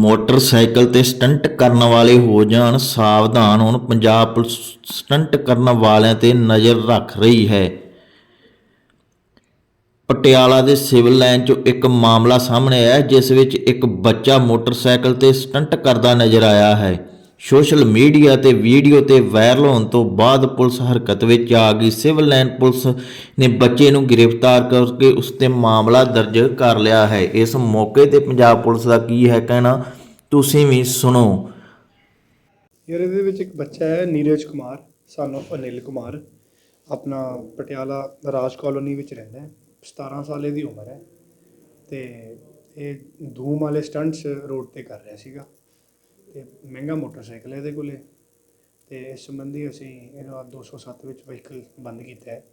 Motorcycle ਤੇ stunt ਕਰਨ ਵਾਲੇ ਹੋ ਜਾਣ, ਸਾਵਧਾਨ ਹੁਣ ਪੰਜਾਬ ਪੁਲਿਸ ਸਟੰਟ ਕਰਨ ਵਾਲਿਆਂ ਤੇ ਨਜ਼ਰ ਰੱਖ ਰਹੀ ਹੈ। ਪਟਿਆਲਾ ਦੇ ਸਿਵਲ ਲਾਈਨ 'ਚੋਂ ਇੱਕ ਮਾਮਲਾ ਸਾਹਮਣੇ ਆਇਆ, ਜਿਸ ਵਿੱਚ ਇੱਕ ਬੱਚਾ ਮੋਟਰਸਾਈਕਲ ਤੇ ਸਟੰਟ ਕਰਦਾ ਨਜ਼ਰ ਆਇਆ ਹੈ। ਸੋਸ਼ਲ ਮੀਡੀਆ ਤੇ ਵੀਡੀਓ ਤੇ ਵਾਇਰਲ ਹੋਣ ਤੋਂ ਬਾਅਦ ਪੁਲਿਸ ਹਰਕਤ ਵਿੱਚ ਆ ਗਈ। ਸਿਵਲ ਲਾਈਨ ਪੁਲਿਸ ਨੇ ਬੱਚੇ ਨੂੰ ਗ੍ਰਿਫਤਾਰ ਕਰਕੇ ਉਸ ਤੇ ਮਾਮਲਾ ਦਰਜ ਕਰ ਲਿਆ ਹੈ। ਇਸ ਮੌਕੇ ਤੇ ਪੰਜਾਬ ਪੁਲਿਸ ਦਾ ਕੀ ਹੈ ਕਹਿਣਾ, ਤੁਸੀਂ ਵੀ ਸੁਣੋ। ਯਾਰ, ਇਹਦੇ ਵਿੱਚ ਇੱਕ ਬੱਚਾ ਹੈ ਨੀਰਜ ਕੁਮਾਰ ਸਾਨੂੰ ਅਨਿਲ ਕੁਮਾਰ। ਆਪਣਾ ਪਟਿਆਲਾ ਰਾਜ ਕਾਲੋਨੀ ਵਿੱਚ ਰਹਿੰਦਾ ਹੈ। 17 ਸਾਲ ਦੀ ਉਮਰ ਹੈ ਤੇ ਇਹ ਧੂਮ ਵਾਲੇ ਸਟੰਟਸ ਰੋਡ ਤੇ ਕਰ ਰਿਹਾ ਸੀਗਾ। ਤੇ ਮਹਿੰਗਾ ਮੋਟਰਸਾਈਕਲ ਹੈ ਇਹਦੇ ਕੋਲੇ। ਤੇ ਇਸ ਸੰਬੰਧੀ ਅਸੀਂ ਇਹਨੂੰ 207 ਵਿੱਚ ਵਹੀਕਲ ਬੰਦ ਕੀਤਾ ਹੈ।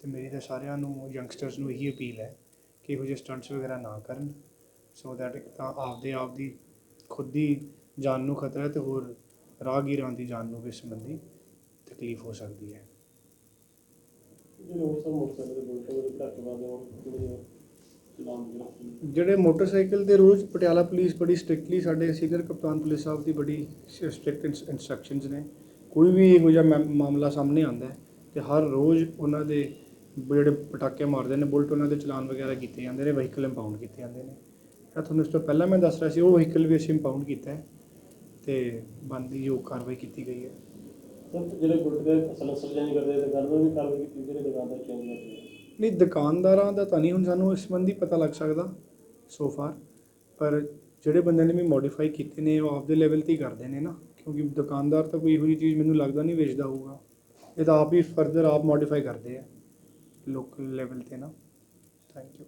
ਤੇ ਮੇਰੀ ਤਾਂ ਸਾਰਿਆਂ ਨੂੰ ਯੰਗਸਟਰਸ ਨੂੰ ਇਹੀ ਅਪੀਲ ਹੈ ਕਿ ਇਹੋ ਜਿਹੇ ਸਟੰਟਸ ਵਗੈਰਾ ਨਾ ਕਰਨ। ਸੋ ਦੈਟ ਤਾਂ ਆਪਦੇ ਆਪ ਦੀ, ਖੁਦ ਦੀ ਜਾਨ ਨੂੰ ਖਤਰਾ ਹੈ ਤੇ ਹੋਰ ਰਾਹਗੀਰਾਂ ਦੀ ਜਾਨ ਨੂੰ ਵੀ ਇਸ ਸੰਬੰਧੀ ਤਕਲੀਫ ਹੋ ਸਕਦੀ ਹੈ। ਜਿਹੜੇ ਉਸ ਮੋਟਰਸਾਈਕਲ ਦੇ ਬੁਲਟ ਉਹਦੇ ਘੱਟ ਵੱਧ ਹੋਣ ਜਿਹੜੇ ਮੋਟਰਸਾਈਕਲ ਦੇ ਰੂਲਸ, ਪਟਿਆਲਾ ਪੁਲਿਸ ਬੜੀ ਸਟ੍ਰਿਕਟਲੀ ਸਾਡੇ ਸੀਨੀਅਰ ਕਪਤਾਨ ਪੁਲਿਸ ਸਾਹਿਬ ਦੀ ਬੜੀ ਸਟ੍ਰਿਕਟ ਇਨਸਟਰਕਸ਼ਨਸ ਨੇ। ਕੋਈ ਵੀ ਇਹੋ ਜਿਹਾ ਮਾ- ਮਾਮਲਾ ਸਾਹਮਣੇ ਆਉਂਦਾ ਹੈ ਤੇ ਹਰ ਰੋਜ਼ ਉਹਨਾਂ ਦੇ ਜਿਹੜੇ ਪਟਾਕੇ ਮਾਰਦੇ ਨੇ, ਬੁਲਟ ਉਹਨਾਂ ਦੇ ਚਲਾਨ ਵਗੈਰਾ ਕੀਤੇ ਜਾਂਦੇ ਨੇ ਵਹੀਕਲ ਇੰਪਾਊਂਡ ਕੀਤੇ ਜਾਂਦੇ ਨੇ। ਜਿਹੜਾ ਤੁਹਾਨੂੰ ਇਸ ਤੋਂ ਪਹਿਲਾਂ ਮੈਂ ਦੱਸ ਰਿਹਾ ਸੀ, ਉਹ ਵਹੀਕਲ ਵੀ ਅਸੀਂ ਇੰਪਾਊਂਡ ਕੀਤਾ ਹੈ ਤੇ ਬੰਦੀ ਯੋਗ ਕਾਰਵਾਈ ਕੀਤੀ ਗਈ ਹੈ। ਸਰ, ਜਿਹੜੇ ਬੁਲਟ ਦੇ ਸਲੈਂਸਰ ਚੇਂਜ ਕਰਦੇ ਤੇ ਗੱਲ ਵੀ ਕਾਰਵਾਈ ਕੀਤੀ, ਜਿਹੜੇ ਦੁਕਾਨਦਾਰ ਚੇਂਜ ਕਰਦੇ ਨਹੀਂ, ਦੁਕਾਨਦਾਰਾਂ ਦਾ ਤਾਂ ਨਹੀਂ ਹੁਣ ਸਾਨੂੰ ਇਸ ਸੰਬੰਧੀ ਪਤਾ ਲੱਗ ਸਕਦਾ ਸੋ ਫਾਰ ਪਰ ਜਿਹੜੇ ਬੰਦਿਆਂ ਨੇ ਵੀ ਮੋਡੀਫਾਈ ਕੀਤੇ ਨੇ, ਉਹ ਆਪਦੇ ਲੈਵਲ ਤੇ ਹੀ ਕਰਦੇ ਨੇ ਨਾ, ਕਿਉਂਕਿ ਦੁਕਾਨਦਾਰ ਤਾਂ ਕੋਈ ਇਹੋ ਜਿਹੀ ਚੀਜ਼ ਮੈਨੂੰ ਲੱਗਦਾ ਨਹੀਂ ਵੇਚਦਾ ਹੋਊਗਾ। ਇਹ ਤਾਂ ਆਪ ਹੀ ਫਰਦਰ ਆਪ ਮੋਡੀਫਾਈ ਕਰਦੇ ਆ ਲੋਕਲ ਲੈਵਲ ਤੇ ਨਾ। Thank you